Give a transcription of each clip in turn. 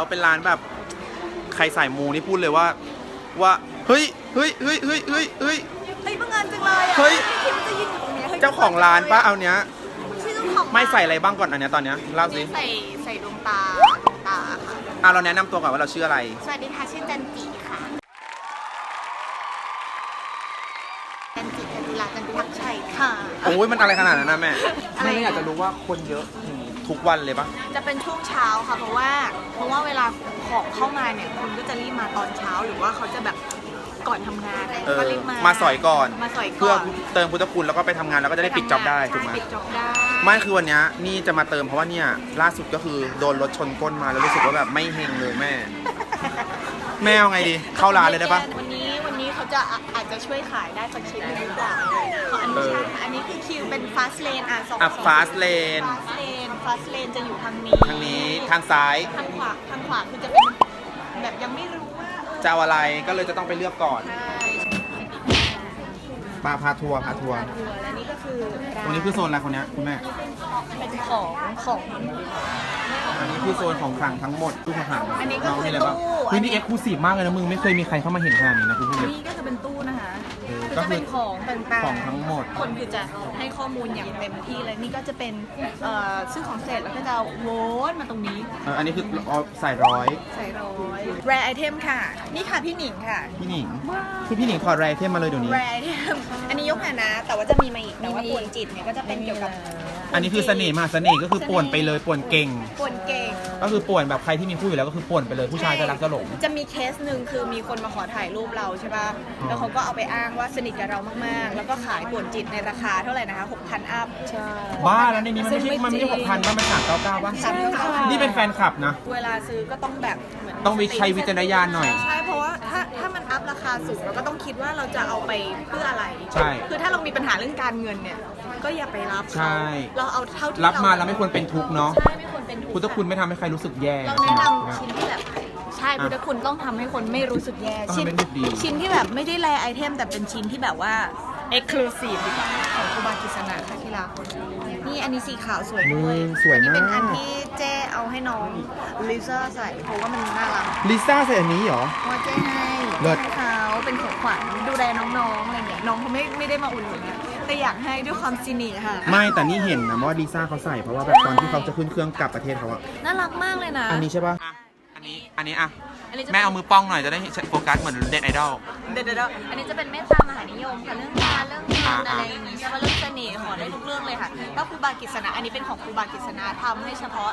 ถึงแล้วเป็นร้านแบบ ใครสายมูนี่พูดเลยว่า ว่าเฮ้ยเฮ้ยเฮ้ยเฮ้ยเฮ้ยเฮ้ย เฮ้ยบังเอิญจังเลยอะเฮ้ย ไม่คิดว่าจะยืนอยู่ตรงนี้ฮ้ยเจ้าของร้านป้าเอาเนี้ย ชื่อเจ้าของไม่ใส่อะไรบ้างก่อนอันเนี้ยตอนเนี้ยเล่าสิใส่ใส่ดวงตาดวงตาค่ะ อะเราแนะนำตัวก่อนว่าเราชื่ออะไร สวัสดีค่ะชื่อจันจิค่ะ จันจิจันจิลาจันพิทักษ์ชัยค่ะ โอ้ยมันอะไรขนาดนั้นนะแม่อะไร แม่ไม่อยากจะรู้ว่าคนเยอะ ทุกวันเลยปะจะเป็นช่วงเช้าค่ะเพราะว่า เพราะว่าเวลาของเข้ามาเนี่ยคนก็จะรีบมาตอนเช้าหรือว่าเขาจะแบบก่อนทำงานอะไรเออก็รีบมามามาสอยก่อน มาสอยเพื่ก่ออนเติมพุทธคุณแล้วก็ไปทำงานแล้วก็จะได้ปิดจ็อบได้ถูกไหม ใช่ปิดจ็อบได้ไม่คือวันเนี้ยนี่จะมาเติมเพราะว่าเนี่ยล่าสุดก็คือโดนรถชนก้นมาแล้วรู้สึกว่าแบบไม่เฮงเลยแม่ แม่เอาไงดี เข้าร้านเลยได้ปะ วันนี้วันนี้เขาจะอะอาจจะช่วยขายได้สักชิ้นหนึ่งหรือเปล่าขออนุญาตค่ะอันนี้คือคิวเป็นฟาสเลนอะสองอะ fast lane ฟาสเลน ฟาสเลนจะอยู่ทางนี้ ทางนี้ทางซ้ายทางขวาทางขวาคือจะเป็นแบบยังไม่รู้ว่าเออจะเอาอะไรก็เลยจะต้องไปเลือกก่อนใช่ปาพาทัวร์พาทัวร์ทัวร์และนี่ก็คือตรงนี้คือโซนอะไรคนเนี้ยคุณแม่เป็นของของ อันนี้คือโซนของขลังทั้งหมดตู้ขลังอันนี้ก็น้องคือมีอะไรบ้างตู้เฮ้ยนี่เอ็กซ์คลูซีฟมากเลยนะมึงไม่เคยมีใครเข้ามาเห็นขนาดนี้นะคุณผู้ชมนี่ก็จะเป็นตู้นะ คะเออคือก็จะคือเป็นของต่างๆ ของทั้งหมด คนคือจะให้ข้อมูลอย่างเต็มที่เลยนี่ก็จะเป็นเอ่อซื้อของเสร็จแล้วก็จะโวนมาตรงนี้ เอออันนี้คือเอาใส่ร้อย ใส่ร้อย rare item ค่ะ นี่ค่ะพี่หนิงค่ะพี่หนิงคือพี่หนิงขอแรเทมมาเลยเดี๋ยวนี้ rare item อันนี้ยกหานะ แต่ว่าจะมีมาอีกแต่ว่าป่วนจิตเนี่ยก็จะเป็นเกี่ยวกับ อันนี้คือเสน่ห์มหาเสน่ห์ก็คือป่วนไปเลยป่วนเก่ง ป่วนเก่ง ก็คือป่วนแบบใครที่มีคู่อยู่แล้วก็คือป่วนไปเลยผู้ชายจะรักจะหลง จะมีเคสหนึ่งคือมีคนมาขอถ่ายรูปเราใช่ป่ะอ๋อแล้วเขาก็เอาไปอ้างว่าสนิทกับเรามากๆ แล้วก็ขายป่วนจิตในราคาเท่าไหร่นะคะ6,000 อัพ ใช่ บ้าแล้วในนี้มันไม่ใช่มันไม่ใช่หกพันป่ะมันสามเก้าเก้าป่ะสามเก้าเก้านี่เป็นแฟนคลับนะ เวลาซื้อก็ต้องแบบเหมือน ต้องวิใช้วิจารณญาณหน่อย ใช่เพราะว่าถ้าถ้ามันอัพราคาสูงเราก็ต้องคิดว่าเราจะเอาไปเพื่ออะไรใช่คือถ้าเรามีปัญหาเรื่องการเงินเนี่ย ก็อย่าไปรับใช่เขาเราเอาเท่าที่รับมาแล้วไม่ควรเป็นทุกข์เนาะใช่ไม่ควรเป็นทุกข์พุทธคุณไม่ทำให้ใครรู้สึกแย่เราแนะนำชิ้นที่แบบ ใช่พุทธคุณต้องทำให้คนไม่รู้สึกแย่ ต้องชิ้นทำให้รู้สึกดี ชิ้นที่แบบไม่ได้แลไอเทมแต่เป็นชิ้นที่แบบว่า เอ็กซ์คลูซีฟดีกว่าของครูบากิษณะค่ะที่รักนี่อันนี้สีขาวสวยด้วยอืมสวยอันนี้เป็นมากอันที่เจ้เอาให้น้องลิซ่าใส่เพราะว่ามันน่ารักลิซ่าใส่อันนี้เหรอ เพราะว่าเจ้ให้เลิศ ให้เขาเป็นของขวัญดูแลน้องๆอะไรเงี้ยน้องเขาไม่ไม่ได้มาอุ่นหนุนนะแต่อยากให้ด้วยความซินีค่ะ ไม่แต่นี่เห็นนะว่าลิซ่าเขาใส่เพราะว่าแบบตอนที่เขาจะขึ้นเครื่องกลับประเทศเขาอะน่ารักมากเลยนะ อันนี้ใช่ป่ะอันนี้ อันนี้อะอันนี้จะแม่เอามือป้องหน่อยจะได้โฟกัสเหมือนเด็ดไอดอล เดี๋ยวเดี๋ยวอันนี้จะเป็นเมตตามหา นิยมค่ะเรื่องงานเรื่องเงินอ่าอะไรอย่างงี้ใช่ไหมเรื่องเสน่ห์ขอได้ทุกเรื่องเลยค่ะก็ครูบากิษณะอันนี้เป็นของครูบากิษณะทำให้เฉพาะ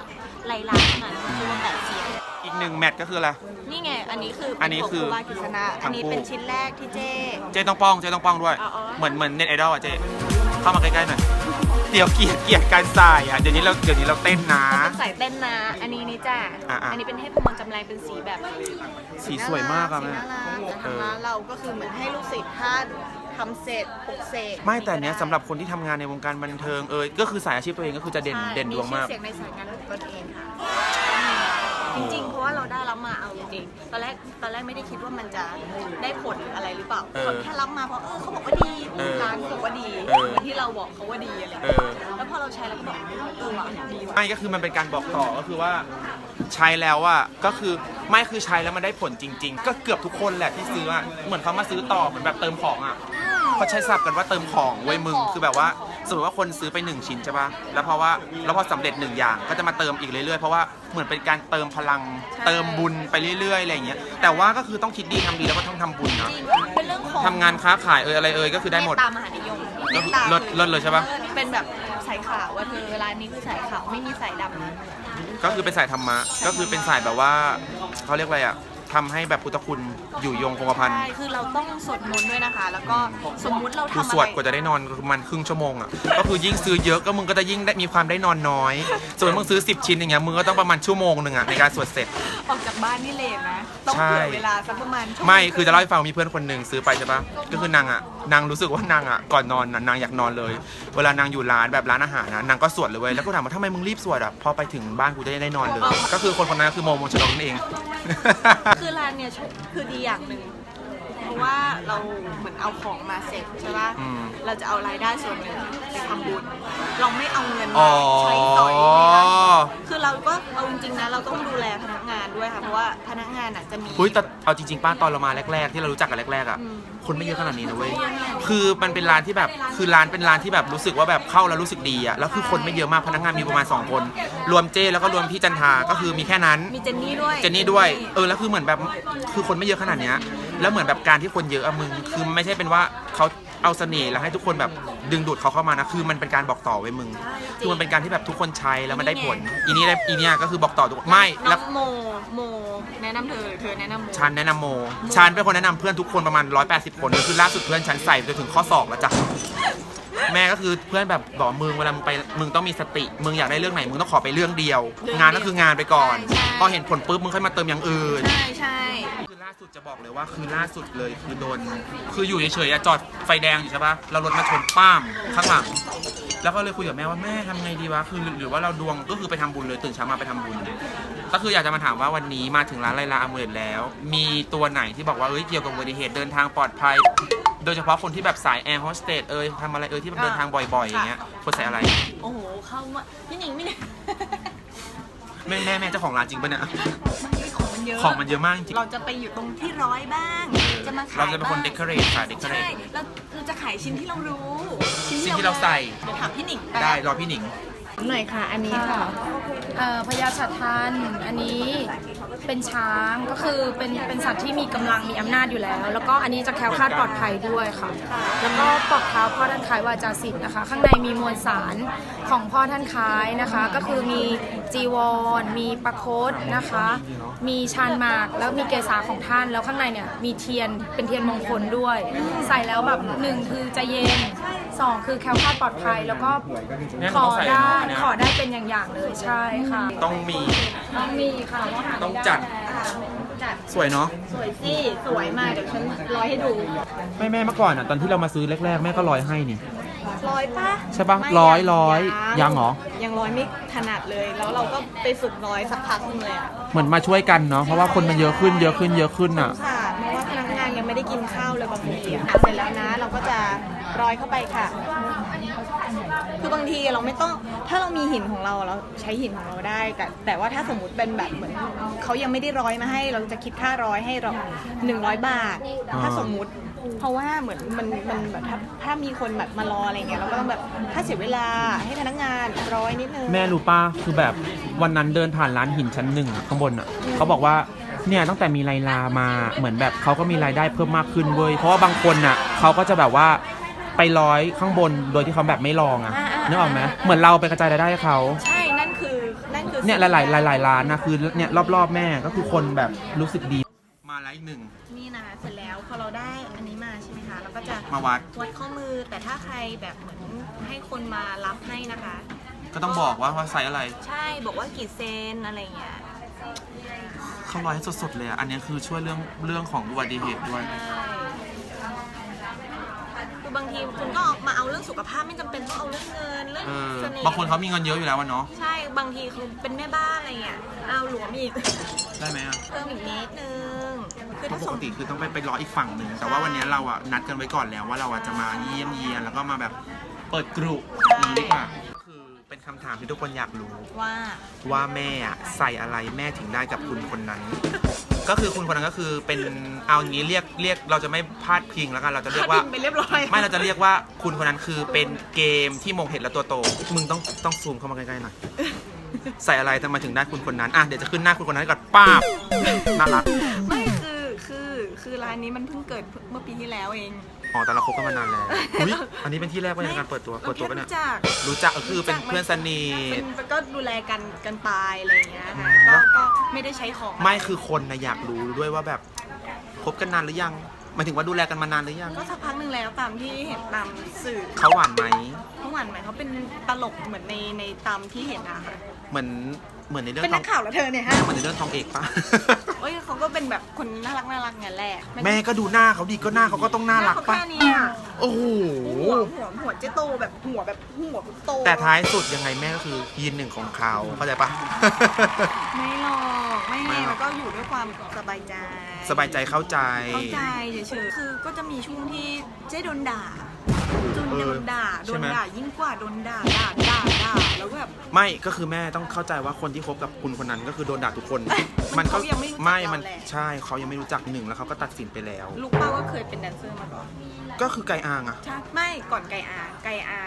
ไลลาเท่านั้นคือว่าแปดเสียงอีกหนึ่งแมทก็คืออะไร นี่ไง อันนี้คืออัเป็นนี้ของคือครูบากิษณะทั้อันงนี้คู่เป็นชิ้นแรกที่เจ้เจ๊ต้องป้องเจ๊ต้องป้องด้วย อ๋ออ๋อ เหมือนเหมือนเน็ตไอดอลอะเจ๊เข้ามาใกล้ๆหน่อยเดี๋ยวเกลียดเกลียดการใส่อะเดี๋ยวนี้เราเดี๋ยวนี้เราเต้นนะต้องใส่เต้นนะ อันนี้นี่จ้ะอะอะอันนี้เป็นเทพมงคลจำแรงเป็นสีแบบสีสวยมากอะสีแม่น่ารักแต่เออทางร้านเราก็คือเหมือนให้ลูกศิษย์ท่าน ทำเสร็จปลุกเสกไม่แต่เนี้ยสำหรับคนที่ทำงานในวงการบันเทิงเอยก็คือสายอาชีพตัวเองก็คือจะเด่นใช่เด่นดวงมาก ชื่อเสียงในสายงานของตนเองค่ะ จริงๆ เพราะว่าเราได้รับมาเอาจริงๆตอนแรกตอนแรกไม่ได้คิดว่ามันจะได้ผลหรืออะไรหรือเปล่าเออแค่รับมาเพราะเออเขาบอกว่าดีเออร้านเขาบอกว่าดีเออเหมือนที่เราบอกเขาว่าดีอะไรอย่างเอเงี้ยอแล้วพอเราใช้แล้วก็บอกเออว่ะดีว่ะ ไม่ก็คือมันเป็นการบอกต่อก็คือว่าใช้แล้วอะก็คือไม่คือใช้แล้วมันได้ผลจริง ๆ ก็เกือบทุกคนแหละที่ซื้ออะเหมือนเขามาซื้อต่อเหมือนแบบเติมของอะ เขาใช้ศัพท์กันว่าเติมของเว้ยมึง คือแบบว่า สมมติว่าคนซื้อไปหนึ่งชิ้นใช่ปะแล้วเพราะว่าแล้วพอสำเร็จหนึ่งอย่างก็จะมาเติมอีกเรื่อยๆ เพราะว่าเหมือนเป็นการเติมพลังเติมบุญไปเรื่อยๆอะไรอย่างเงี้ย แต่ว่าก็คือต้องคิดดีทำดีแล้วก็ต้องทำบุญนะ จริงเป็นเรื่องของทำงานค้าขายเอยอะไรเอยก็คือได้หมด เตตามหานิยมก็คือตามเลิศเลิศเลยใช่ปะ ออนี่เป็นแบบสายขาวว่าเธอร้านนี้คือสายขาวไม่มีสายดำนะก็คือเป็นสายธรรมะ ก็คือเป็นสายแบบว่าเขาเรียกอะไรอะ ทำให้แบบพุทธคุณอยู่ยงคงกระพัน ใช่คือเราต้องสวดมนต์ด้วยนะคะ แล้วก็สมมุติเราคือทำสอะวดไรกว่าจะได้นอนคือมันครึ่งชั่วโมงอะ ก็คือยิ่งซื้อเยอะก็มึงก็จะยิ่งได้มีความได้นอนน้อย ส่วนมึงซื้อ 10 ชิ้นอย่างเงี้ยมึงก็ต้องประมาณชั่วโมงหนึ่งอะในการสวดเสร็จ ออกจากบ้านนี่เลนนะ ต้องใช่เผื่อเวลาสักประมาณชั่วโงไม่คือจะเล่าให้ฟังมีเพื่อนคนหนึ่งซื้อไปใช่ปะก็คือนางอะนางรู้สึกว่านางอะก่อนนอนน่ะนางอยากนอนเลย เวลานางอยู่ร้านแบบร้านอาหารนะนางก็สวดเลยเว้ยแล้วก็ถามว่าทำไมมึงรีบสวดอะพอไปถึงบ้านกูจะได้นอนเลย ก็คือคนคนนั้นคือโมโมชนกนั่นเอง คือร้านเนี่ยคือดีอย่างหนึ่งเพราะว่าเราเหมือนเอาของมาเสร็จใช่ปะอืม เราจะเอารายได้ส่วนหนึ่งไปทำบุญ เราไม่เอาเงินอ๋มาอ ใช้สอยในร้านคือเราก็เอาจริงๆนะเราต้องดูแลพนักงานด้วยค่ะเพราะว่าพนักงานอะจะมีเฮ้ยแต่เอาจริงๆป้าตอนเรามาแรก ๆ ที่เรารู้จักกันแรกๆอะอืมคนไม่เยอะขนาดนี้นะเว้ยไม่เยอะขนาดนี้คือมันเป็นร้านที่แบบ คือร้านเป็นร้านที่แบบรู้สึกว่าแบบเข้าแล้วรู้สึกดีอะ แล้วคือคนไม่เยอะมากพนักงานมีประมาณ 2 คน รวมเจ้แล้วก็รวมพี่จันทา ก็คือมีแค่นั้น มีเจนนี่ด้วยเจนนี่ด้วย เออ แล้วคือเหมือนแบบ คือคนไม่เยอะขนาดเนี้ย แล้วเหมือนแบบการที่คนเยอะอะมึง คือไม่ใช่เป็นว่าเขา เอาเสน่ห์แล้วให้ทุกคนแบบดึงดูดเขาเข้ามานะ คือมันเป็นการบอกต่อไว้ยมึง คือมันเป็นการที่แบบทุกคนใช้แล้วมันได้ผล อีนี่ได้อีเนี่ยก็คือบอกต่อทุกคนไม่น้แล้อวงโมโม แนะนำเธอหรือเธอแนะนำโมฉันแนะนำโมฉันเป็นคนแนะนำเพื่อนทุกคนประมาณ 180 คนคือล่าสุดเพื่อนฉันใส่ไปถึงข้อศอกแล้วจ้ะ แม่ก็คือเพื่อนแบบบอกมึงเวลามึงไปมึงต้องมีสติ มึงอยากได้เรื่องไหนมึงต้องขอไปเรื่องเดียวงานก็คืองานไปก่อนพอเห็นผลปุ๊บมึงค่อยมาเติมอย่างอื่น ใช่ใช่คือ ล่าสุดจะบอกเลยว่าคือล่าสุดเลยคือโดน คืออยู่เฉยๆอะจอดไฟแดงอยู่ใช่ปะเรารถมาชนป้ามข้างหลังแล้วก็เลยคุยกับแม่ว่าแม่ทำไงดีวะคือหรือว่าเราดวงก็คือไปทำบุญเลยตื่นเช้ามาไปทำบุญก็คืออยากจะมาถามว่าวันนี้มาถึงร้านไลลาอาเมดแล้ว มีตัวไหนที่บอกว่าเอ้ยเกี่ยวกับอุบัติเหตุเดินทางปลอดภัย โดยเฉพาะคนที่แบบสายแอร์โฮสเตสเอยทำอะไรเอยที่แบบเดินทางบ่อยๆอย่างเงี้ยควรใส่อะไร โอ้โห เข้ามาพี่หนิงพี่หนิง แม่แม่แม่เจ้าของร้านจริงปะเนี่ยของ มันเยอะของมันเยอะมากจริง เราจะไปอยู่ตรงที่ร้อยบ้าง จะมาขายเราจะเป็นคนบ้างเดคอเรทค่ะเดคอเรใช่ทเราเราจะขายชิ้นที่เรารู้ชิ้นที่เราใส่ เดี๋ยวถามพี่หนิงป ได้รอพี่หนิง หน่อยค่ะ อันนี้ค่ะเอ่อพญาสัตว์ทันอันนี้เป็นช้างก็คือเป็นเป็นสัตว์ที่มีกำลังมีอำนาจอยู่แล้ว แล้วก็อันนี้จะแคล้วคลาดปลอดภัยด้วยค่ะ แล้วก็ปลอกเท้าพ่อท่านคล้ายวาจาศิษย์นะคะ ข้างในมีมวลสารของพ่อท่านคล้ายนะคะ ก็คือมีจีวร มีประโคตนะคะ มีชานหมากแล้วมีเกศาของท่านแล้วข้างในเนี่ยมีเทียนเป็นเทียนมงคลด้วย ใส่แล้วแบบหนึ่งคือใจเย็นสองคือแคล้วคลาดปลอดภัยแล้วก็เนี่ยขมันอต้องใส่ได้เนอะอันเนี้ยขอได้เป็นอย่างๆเลยใช่ค่ะ ต้องมีต้องมีค่ะว่าหาไม่ต้องจัด จัดสวยเนาะสวยสิสวยมากเดี๋ยวฉันร้อยให้ดูแม่แม่เมื่อก่อนอะตอนที่เรามาซื้อแรกๆ แม่ก็ร้อยให้นี่ ร้อยปะใช่ปะไม่ร้อยร้อยยังเหรอ ยังร้อยไม่ถนัดเลยแล้วเราก็ไปฝึกร้อยสักพักหนึงเลยอะเหมือนมาช่วยกันเนาะเพราะว่าคนมันเยอะขึ้นเยอะขึ้นเยอะขึ้นอะ ค่ะเพราะว่าพนักงานยังไม่ได้กินข้าวเลยบางทีอะเสร็จแล้วนะเราก็จะร้อยเข้าไปค่ะ คือบางทีเราไม่ต้องถ้าเรามีหินของเราเราใช้หินของเราได้ แต่แต่ว่าถ้าสมมติเป็นแบบเหมือนเขายังไม่ได้ร้อยมาให้ เราจะคิดค่าร้อยให้เราหนึ่งร้อยบาทอ่าถ้าสมมุติ เพราะว่าเหมือนมันมันแบบถ้าถ้ามีคนแบบมารออะไรเงี้ยเราก็ต้องแบบถ้าเสียเวลาให้พนักงานร้อยนิดนึง แม่รู้ป้าคือแบบวันนั้นเดินผ่านร้านหินชั้นหนึ่งอะข้างบนอะเขาบอกว่าเนี่ยตั้งแต่มีไลลามาเหมือนแบบเขาก็มีรายได้เพิ่มมากขึ้นเว้ยเพราะว่าบางคนอะเขาก็จะแบบว่า ไปร้อยข้างบนโดยที่เขาแบบไม่ลองอะอ่าอ่านึกออกไหมเหมือนเราไปกระจายรายได้ให้เขาใช่ นั่นคือ นั่นคือเนี่ยหลายๆหลายๆร้านนะคือเนี่ยรอบๆแม่ก็คือคนแบบรู้สึกดี มาแล้วอีกหนึ่งนี่นะเสร็จแล้วพอเราได้อันนี้มาใช่ไหมคะ เราก็จะมาวัดวัดข้อมือ แต่ถ้าใครแบบเหมือนให้คนมารับให้นะคะ ก็ต้องบอกว่าว่าไซส์อะไร ใช่ บอกว่ากี่เซนอะไรเงี้ย เขาร้อยให้สดๆเลยอะอันนี้คือช่วยเรื่องเรื่องของอุบัติเหตุด้วย ใช่ คือบางทีคุณก็มาเอาเรื่องสุขภาพไม่จำเป็นต้องเอาเรื่องเงินเรื่องเออเสน่ห์บางคนเขามีเงินเยอะอยู่แล้ววะเนาะใช่บางทีคือเป็นแม่บ้านอะไรเงี้ยเอาหลวมอีก ได้ไหมอะเพิ่มอีกนิดนึงคือเพถ้าราะปสกมติคือต้องไปไปรออีกฝั่งหนึ่งแต่ว่าวันนี้เราอะนัดกันไว้ก่อนแล้วว่าเราอะจะมาเยี่ยมเยียนแล้วก็มาแบบเปิดกรุนี้ดีกว่าก็ คือเป็นคำถามที่ทุกคนอยากรู้ ว่า ว่าแม่อะใส่อะไรแม่ถึงได้กับคุณคนนั้น ก็คือคุณคนนั้นก็คือเป็นเอาอย่างนี้เรียกเรียกเราจะไม่พลาดพิงแล้วกันเราจะเรียกว่าบินไปเรียบร้อยไม่เราจะเรียกว่าคุณคนนั้นคือเป็นเกมที่มองเห็นแล้วตัวโต มึงต้องต้องซูมเข้ามาใกล้ๆหน่อย ใส่อะไรทำไมถึงได้คุณคนนั้นอะเดี๋ยวจะขึ้นหน้าคุณคนนั้นให้ก่อนป้าบน่ารัก ไม่คือคือคือร้านนี้มันเพิ่งเกิดเมื่อปีที่แล้วเอง อ๋อแต่เราคบกันมานานแล้วอุ๊ยอันนี้เป็นที่แรกว่าในการเปิดตัวเปิดตัวปะเนี่ยราแค่รู้จักรู้จักก็คือเป็นเพื่อนสนิทเป็นก็ดูแลกันกันไปอะไรอย่างเงี้ยค่ะก็ก็ไม่ได้ใช้ของไม่คือคนนะอยากรู้ด้วยว่าแบบคบกันนานหรือยังหมายถึงว่าดูแลกันมานานหรือยังก็สักพักหนึ่งแล้วตามที่เห็นตามสื่อเขาหวานไหมเขาหวานไหมเขาเป็นตลกเหมือนในในตามที่เห็นอะค่ะ เหมือน เหมือนในเรื่องเป็นทนัองกข่าวแล้วเธอเนี่ยฮะเหมือนในเรื่องทองเอกปะ โอ้ยเขาก็เป็นแบบคนน่ารักน่ารักเงี้ยแหละแม่ก็ดูหน้าเขาดีก็หน้าเขาก็ต้องน่ารักเขาปะแค่เนี้ยโอ้โห หัวหัวหัวเจ๊โตแบบหัวแบบหัวโตแต่ท้ายสุดยังไงแม่ก็คือยืนหนึ่งของเขาเข้าใจปะ ไม่หรอกไม่ไม่หรอก แล้วก็อยู่ด้วยความสบายใจสบายใจเข้าใจ เข้าใจเฉยๆคือก็จะมีช่วงที่เจ๊โดนด่า จนเออโดนด่าโดใช่นไหม ด่ายิ่งกว่าโดนด่าด่าด่าด่าแล้วก็แบบ ไม่ก็คือแม่ต้องเข้าใจว่าคนที่คบกับคุณคนนั้นก็คือโดนด่าทุกคน มันเขายังไม่รู้จักไม่เรามันแหละ ใช่เขายังไม่รู้จักหนึ่งแล้วเขาก็ตัดสินไปแล้ว ลูกเป้าก็เคยเป็นแดนเซอร์มาก่อนก็คือไกอางอะใช่ไม่ก่อนไกอาไกอา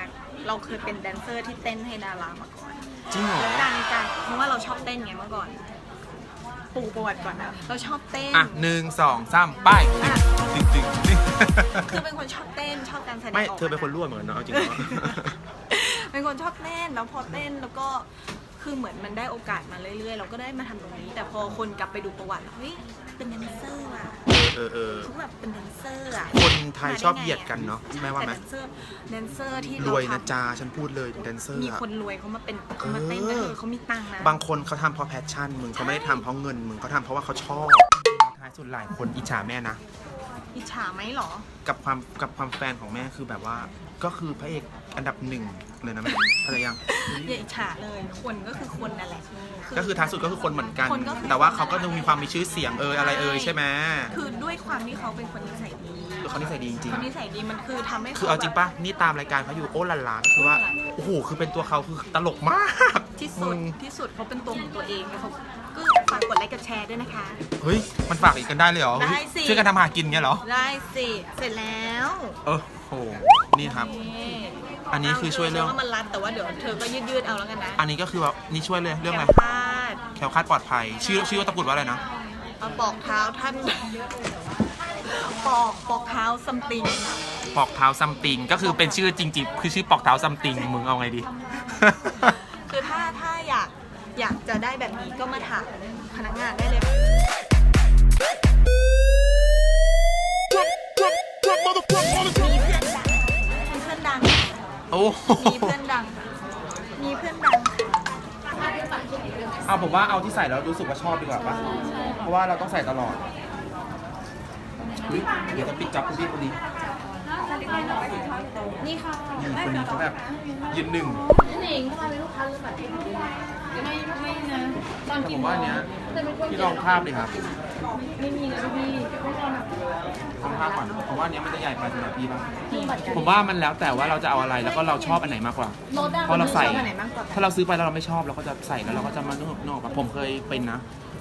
เราเคยเป็นแดนเซอร์ที่เต้นให้ดารามาก่อนจริงเหรอแล้วการการเพราะว่าเราชอบเต้นไงเมื่อก่อน ปูประวัติก่อนนะเราชอบเต้น อะหนึ่งสองสามไปอะตึงตึงตึงคือเป็นคนชอบเต้นชอบการแสดงไม่ออกเธอเป็นคนรั่วเหมือนกันเนาะเอาจริงๆแล้วเป็นคนชอบเต้นแล้วพอเต้นแล้วก็คือเหมือนมันได้โอกาสมาเรื่อยๆ เราก็ได้มาทำตรงนี้ แต่พอคนกลับไปดูประวัติเฮ้ยเป็นแดนเซอร์อะ เออเออเขาแบบเป็นแดนเซอร์อะคนไทยชอบเหยียดกันเนาะแม่ว่าไหมแต่แดนเซอร์แดนเซอร์ที่รวยเานะทำจาฉันพูดเลยแดนเซอร์มีอะ คนรวยเขามาเป็นเขามาเต้นก็คือเขามีตังค์นะ บางคนเขาทำเพราะแพชชั่น มึงเขาไม่ได้ทำเพราะเงิน มึงเขาทำเพราะว่าเขาชอบ ท้ายสุดหลายคนอิจฉาแม่นะ อิจฉาไหมหรอ กับความกับความแฟนของแม่คือแบบว่า ก็คือพระเอก อันดับหนึ่งเลยนะแม่อะไรยัง อย่าอิจฉาเลย คนก็คือคนนั่นแหละก็คือท้ายสุดก็คือคนเหมือนกันคนก็คือแต่ว่าเขาก็ดูมีความมีชื่อเสียงเอออะไรเออใช่ไหมคือด้วยความที่เขาเป็นคนนิสัยดีคือเขานิสัยดีจริงเขานิสัยดีมันคือทำให้ๆเขาคือเอาจริงปะนี่ตามรายการเขาอยู่โอ้ลันลาก็คือว่า โอ้โห คือเป็นตัวเขาคือตลกมากที่สุมึดงที่สุดเขาเป็นตัวของตัวเองเขาก็ฝากกดไลค์กดแชร์ด้วยนะคะ เฮ้ย มันฝากอีกกันได้เลยเหรอได้สิ ช่วยกันทำหากินเงี้ยเหรอ ได้สิ เสร็จแล้ว เออโห นี่ครับ นี่ อันนี้คือช่วยเรื่อง ว่ามันรัดแต่ว่าเดี๋ยวเธอก็ยืดยืดๆเอาแล้วกันนะอันนี้ก็คือแบบนี่ช่วยเลยเรื่องอะไรแคล้วคลาดแคล้วคลาดปลอดภัย ชื่อชื่อว่าตะกรุดว่าอะไรนะ เอาปอกเท้าท่านปอกปอกเท้าซัมติงปอกเท้าซัมติงก็คือเป็นชื่อจริงๆ คือชื่อปอกเท้าซัมติงมึงเอาไงดี คือถ้าถ้าอยากอยากจะได้แบบนี้ก็มาถามพนักงานได้เลย มีเพื่อนดัง มีเพื่อนดังเอาผมว่าเอาที่ใส่แล้วรู้สึกว่าชอบดีกว่าปะเพราะว่าเราต้องใส่ตลอดอุ๊ยเดี๋ยวจะปิดจับคุณพี่คนนี้นี่ค่ะนี่คนนี้เขาแบบยืนหนึ่ง หนิงทำไมเป็นลูกค้าลืมบัตร ไม่ไม่นะ ตอนแต่ผกี่มโมว่างอันเนี้ยแต่เป็นคนพี่ลองภาพดิครับไม่มีนะพี่ไม่ต้องลองภาพก่อนผมว่าอันเนี้ยมันจะใหญ่ไปสำหรับพี่ป่ะลืมบัตรกันผมว่ามันแล้วแต่ว่าเราจะเอาอะไรแล้วก็เราชอบอันไหนมากกว่าโน้ตได้เพราะเราใส่ ชอบอันไหนมากกว่ากันถ้าเราซื้อไปแล้วเราไม่ชอบเราก็จะใส่แล้วเราก็จะมานึกนอกอะผมเคยเป็นนะ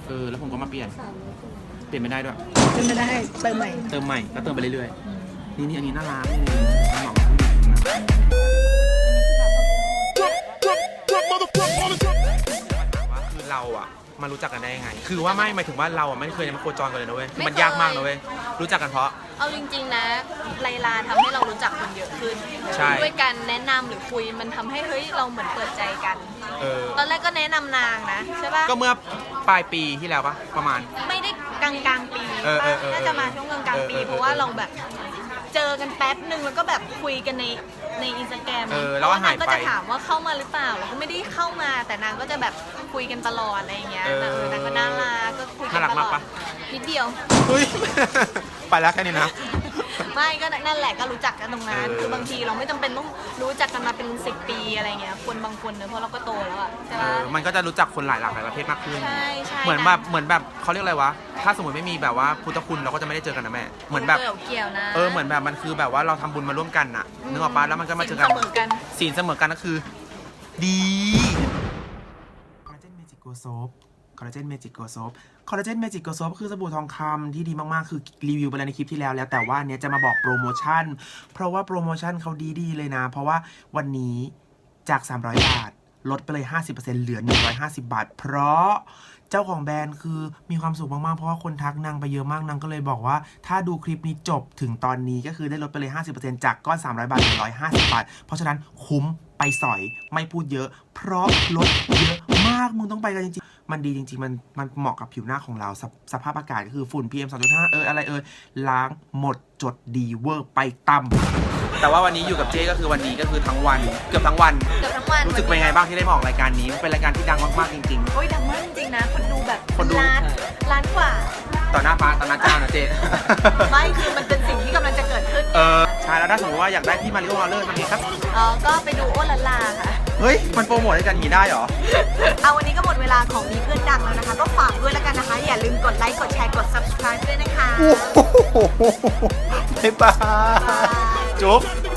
เออแล้วผมก็มาเปลี่ยน เปลี่ยนไม่ได้ด้วยเป็นไม่ได้เติมใหม่ เติมใหม่ก็เติมไปเรื่อยๆ นี่นี่อันนี้น่ารักนี่เหมาะกับผู้หญิง รู้จักกันได้ยังไง คือว่าไม่หมายถึงว่าเราอะไม่เคยมาโคจรกันเลยนะเว้ยคือมันยากมากนะเว้ยรู้จักกันเพราะ เอาจริงๆนะไลลาทำให้เรารู้จักคนเยอะขึ้น ใช่ ด้วยการแนะนำหรือคุยมันทำให้เฮ้ยเราเหมือนเปิดใจกัน เออตอนแรกก็แนะนำนางนะใช่ปะก็เมื่อปลายปีที่แล้วปะประมาณ ไม่ได้กลางกลางๆปีเออเออเออน่าจะมาช่วงกลางกลางๆปี เออเออเพราะว่าเราแบบเจอกันแป๊บหนึ่งแล้วก็แบบคุยกันในในอินสตาแกรมเออแล้วก็หายไปนางก็จะถามว่าเข้ามาหรือเปล่าเราก็ไม่ได้เข้ามา แต่นางก็จะแบบ คุยกันตลอดอะไรอย่างเงี้ยเออแต่เออนางก็น่ารักก็คุยกันน่ารักตลมากอปะดนิดเดียว เฮ้ย ไปแล้วแค่นี้นะ ไม่ก็นั่นแหละก็รู้จักกันตรงนั้น เออ คือบางทีเราไม่จำเป็นต้องรู้จักกันมาเป็นสิบปีอะไรเงี้ยคนบางคนเนอะเพราะเราก็โตแล้วอะใช่เอปะ อมันก็จะรู้จักคนหลายหลากหลายประเภทมากขึ้น ใช่ใช่เหมือนแบบเหมือนแบบเขาเรียกอะไรวะ ถ้าสมมติไม่มีแบบว่าพุทธคุณเราก็จะไม่ได้เจอกันนะแม่ เหมือนแบบ เกี่ยวเกี่ยวนะ เออเหมือนแบบมันคือแบบว่าเราทำบุญมาร่วมกันน่ะนึกออกปะแล้วมันก็มาเจอกันเสมอกัน ศีลเสมอกันก็คือ ดีคอ ลลเจนเมจิโซฟคอลลาเจนเมจิกโกโซฟคอลลาเจนเมจิกโกโซฟคือสบู่ทองคำที่ดีมาก ๆ คือรีวิวไปแล้วในคลิปที่แล้วแล้วแต่ว่าเนี้ยจะมาบอกโปรโมชั่น เพราะว่าโปรโมชั่นเขาดี ๆ เลยนะ เพราะว่าวันนี้จาก 300 บาท ลดไปเลย 50%เหลือ 150 บาท เพราะ เจ้าของแบรนด์คือมีความสุขมาก ๆ เพราะว่าคนทักนางไปเยอะมากนางก็เลยบอกว่า ถ้าดูคลิปนี้จบถึงตอนนี้ก็คือได้ลดไปเลย 50%จากก้อน 300 บาทเหลือ150 บาท เพราะฉะนั้นคุ้มไปสอยไม่พูดเยอะ เพราะลดเยอะมากมึงต้องไปกันจริงๆ มันดีจริง ๆ มันมันเหมาะกับผิวหน้าของเราสภสภาพอากาศก็คือฝุ่น PM 2.5 เอออะไรเออล้างหมดจดดีเวอร์ไปต่ำ แต่ว่าวันนี้อยู่กับเจ๊ก็คือวันนี้ก็คือทั้งวันเกือบทั้งวัน เกือบทั้งวันรู้สึกเป็นไงบ้างที่ได้มาออกรายการนี้มันเป็นรายการที่ดังมากๆจริง โอ้ยดังมากจริงๆนะ คนดูแบบคนดู ล้านล้านกว่า ๆ ต่อหน้าฟ้าต่อหน้าเจ้านะเจ๊ไม่คือมันเป็นสิ่งที่กำลังจะเกิดขึ้นเออใช่แล้วถ้าสมมติว่าอยากได้พี่มาริโอฮอลเลอร์ทำไงครับ เออก็ไปดูโอลาลาค่ะ เฮ้ย มันโปรโมทให้กันอย่างนี้ได้เหรอ เอาวันนี้ก็หมดเวลาของมีเพื่อนดังแล้วนะคะ ก็ฝากด้วยแล้วกันนะคะ อย่าลืมกดไลค์ กดแชร์ กด subscribe ด้วยนะคะบ๊ายบาย จุ๊บ